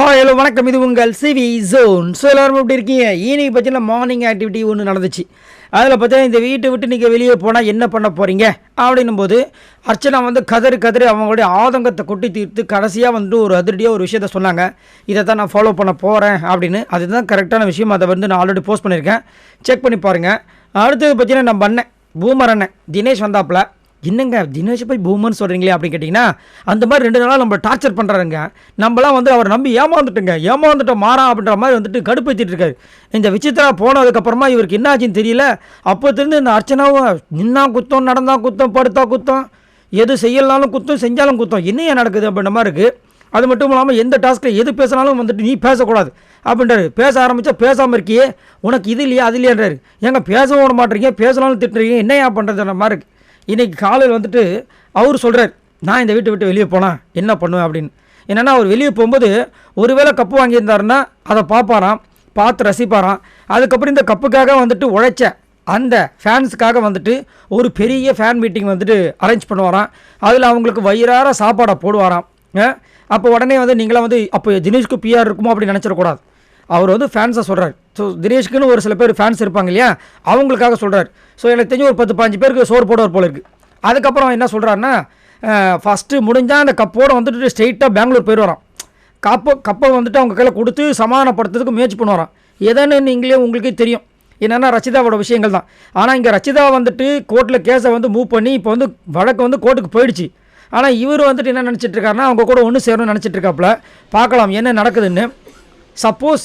Hi hello வணக்கம். இது உங்கள் சிவி ஜோன். ஸோ எல்லாரும் எப்படி இருக்கீங்க? ஈவினிங் பார்த்தீங்கன்னா மார்னிங் ஆக்டிவிட்டி ஒன்று நடந்துச்சு. அதில் பார்த்தீங்கன்னா இந்த வீட்டை விட்டு நீங்கள் வெளியே போனால் என்ன பண்ண போகிறீங்க அப்படின்னும் போது அர்ச்சனா வந்து கதறு கதறி அவங்களுடைய ஆதங்கத்தை கொட்டி தீர்த்து கடைசியாக வந்துட்டு ஒரு அதிரடியாக ஒரு விஷயத்த சொன்னாங்க. இதை தான் நான் ஃபாலோ பண்ண போகிறேன் அப்படின்னு. அதுதான் கரெக்டான விஷயம். அதை வந்து நான் ஆல்ரெடி போஸ்ட் பண்ணியிருக்கேன். செக் பண்ணி பாருங்கள் அடுத்தது பார்த்தீங்கன்னா நான் பண்ணேன் பூமர் அண்ணன் தினேஷ் வந்தாப்பில். என்னங்க தினேஷ் போய் பூமர்னு சொல்கிறீங்களே அப்படின்னு கேட்டிங்கன்னா அந்த மாதிரி ரெண்டு நாளாக நம்ம டார்ச்சர் பண்ணுறாருங்க நம்மளாம் வந்து அவர் நம்பி ஏமாந்துட்டுங்க. ஏமாந்துட்டோம் மாறா அப்படின்ற மாதிரி வந்துட்டு கடுப்பேற்றிட்டு இருக்காரு. இந்த விசித்திரா போனதுக்கப்புறமா இவருக்கு என்ன ஆச்சுன்னு தெரியல. அப்போத்திலேருந்து இந்த அர்ச்சனாவும் நின்னா குத்தம் நடந்தா குத்தம் படுத்தா குத்தம் எது செய்யலனாலும் குத்தம் செஞ்சாலும் குத்தம் என்னையா நடக்குது அப்படின்ற மாதிரி இருக்குது அது மட்டும் இல்லாமல் எந்த டாஸ்க்கில் எது பேசினாலும் வந்துட்டு நீ பேசக்கூடாது அப்படின்றாரு. பேச ஆரம்பித்தா பேசாமல் இருக்கியே. உனக்கு இது இல்லையா அது இல்லையான்றாரு. ஏங்க பேசவும் விட மாட்டேறீங்க பேசலாம்னு திட்டுறீங்க என்னையா பண்ணுறதுன்ற மாதிரி இருக்குது இன்றைக்கி காலையில் வந்துட்டு அவர் சொல்கிறார் நான் இந்த வீட்டை விட்டு வெளியே போனால் என்ன பண்ணுவேன்? அப்படின்னு. என்னென்னா அவர் வெளியே போகும்போது ஒருவேளை கப்பு வாங்கியிருந்தாருன்னா அதை பார்ப்பாராம் பார்த்து ரசிப்பாராம். அதுக்கப்புறம் இந்த கப்புக்காக வந்துட்டு உழைச்ச அந்த ஃபேன்ஸுக்காக வந்துட்டு ஒரு பெரிய ஃபேன் மீட்டிங் வந்துட்டு அரேஞ்ச் பண்ணுவாராம். அதில் அவங்களுக்கு வயிறார சாப்பாடை போடுவாராம். அப்போ உடனே வந்து நீங்களாம் வந்து அப்போ தினேஷ்க்கு பிஆர் இருக்குமோ அப்படின்னு நினச்சிடக்கூடாது. அவர் வந்து ஃபேன்ஸை சொல்கிறார் ஸோ தினேஷ்க்குன்னு ஒரு சில பேர் ஃபேன்ஸ் இருப்பாங்க இல்லையா? அவங்களுக்காக சொல்கிறார் ஸோ எனக்கு தெரிஞ்சு ஒரு பத்து பாஞ்சு பேருக்கு சோறு போடுவார் போல இருக்குது அதுக்கப்புறம் என்ன சொல்கிறாருன்னா ஃபஸ்ட்டு முடிஞ்சால் அந்த கப்போடு வந்துட்டு ஸ்ட்ரெயிட்டாக பெங்களூர் போயிடுவாராம். கப்பை கப்பை வந்துட்டு அவங்க கையில் கொடுத்து சமாதானப்படுத்துறதுக்கு முயற்சி பண்ணுவாராம். எதன்னு நீங்களே உங்களுக்கே தெரியும். என்னென்னா ரச்சிதாவோட விஷயங்கள் தான். ஆனால் இங்கே ரச்சிதா வந்துட்டு கோர்ட்டில் கேஸை வந்து மூவ் பண்ணி இப்போ வந்து வழக்கு வந்து கோர்ட்டுக்கு போயிடுச்சு. ஆனால் இவர் வந்துட்டு என்ன நினச்சிட்டு இருக்காருன்னா அவங்க கூட ஒன்று சேரணும்னு நினச்சிட்டு இருக்காப்புல. பார்க்கலாம் என்ன நடக்குதுன்னு. சப்போஸ்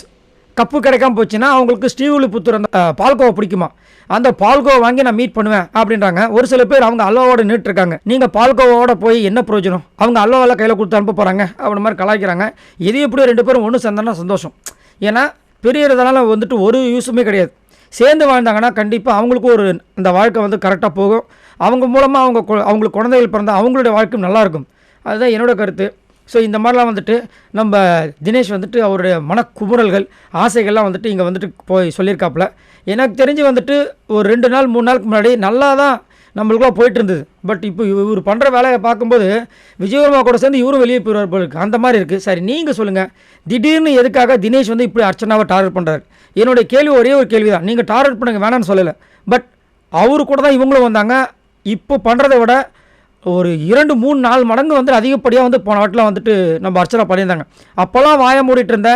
கப்பு கிடைக்காம போச்சுன்னா அவங்களுக்கு ஸ்ரீவில்லிபுத்தூர் அந்த பால்கோவை பிடிக்குமா? அந்த பால்கோவை வாங்கி நான் மீட் பண்ணுவேன் அப்படின்றாங்க. ஒரு சில பேர் அவங்க அல்வாவோட நின்றுட்டு இருக்காங்க நீங்கள் பால்கோவாவோட போய் என்ன பிரயோஜனம்? அவங்க அல்வாவில் கையில் கொடுத்து அனுப்ப போகிறாங்க அப்படி மாதிரி கலாய்க்கிறாங்க. இது எப்படி ரெண்டு பேரும் ஒன்று சேர்ந்தானா சந்தோஷம். ஏன்னா பெரியறதுனால வந்துட்டு ஒரு யூஸுமே கிடையாது. சேர்ந்து வாழ்ந்தாங்கன்னா கண்டிப்பாக அவங்களுக்கும் ஒரு அந்த வாழ்க்கை வந்து கரெக்டாக போகும். அவங்க மூலமாக அவங்க அவங்களுக்கு குழந்தைகள் பிறந்தால் அவங்களுடைய வாழ்க்கையும் நல்லாயிருக்கும் அதுதான் என்னோட கருத்து. ஸோ இந்த மாதிரிலாம் வந்துட்டு நம்ம தினேஷ் வந்துட்டு அவருடைய மனக்குமுறல்கள் ஆசைகள்லாம் வந்துட்டு இங்கே வந்துட்டு போய் சொல்லியிருக்காப்புல. எனக்கு தெரிஞ்சு வந்துட்டு ஒரு ரெண்டு நாள் மூணு நாளுக்கு முன்னாடி நல்லா தான் நம்மளுக்குலாம் போயிட்டு இருந்தது. பட் இப்போ இவர் பண்ணுற வேலையை பார்க்கும்போது விஜயவர்மா கூட சேர்ந்து இவரும் வெளியே போயிடுவார் போல இருக்குது அந்த மாதிரி இருக்குது சரி நீங்கள் சொல்லுங்கள் திடீர்னு எதுக்காக தினேஷ் வந்து இப்படி அர்ச்சனாவை டார்கெட் பண்ணுறாரு என்னுடைய கேள்வி ஒரே ஒரு கேள்வி தான் நீங்கள் டார்கெட் பண்ணுங்க வேணாம்னு சொல்லலை. பட் அவரு கூட தான் இவங்களும் வந்தாங்க. இப்போ பண்ணுறதை விட ஒரு இரண்டு மூணு நாலு மடங்கு வந்து அதிகப்படியாக வந்து போன வாட்டில் வந்துட்டு நம்ம அர்ச்சனா பண்ணியிருந்தாங்க. அப்போல்லாம் வாய மூடிட்டு இருந்த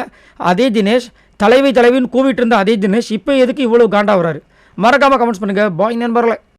அதே தினேஷ் தலைவி தலைவின்னு கூவிட்டு இருந்த அதே தினேஷ் இப்போ எதுக்கு இவ்வளோ காண்டாகிறாரு மறக்காமல் கமெண்ட்ஸ் பண்ணுங்கள் பாய் நண்பர்களை.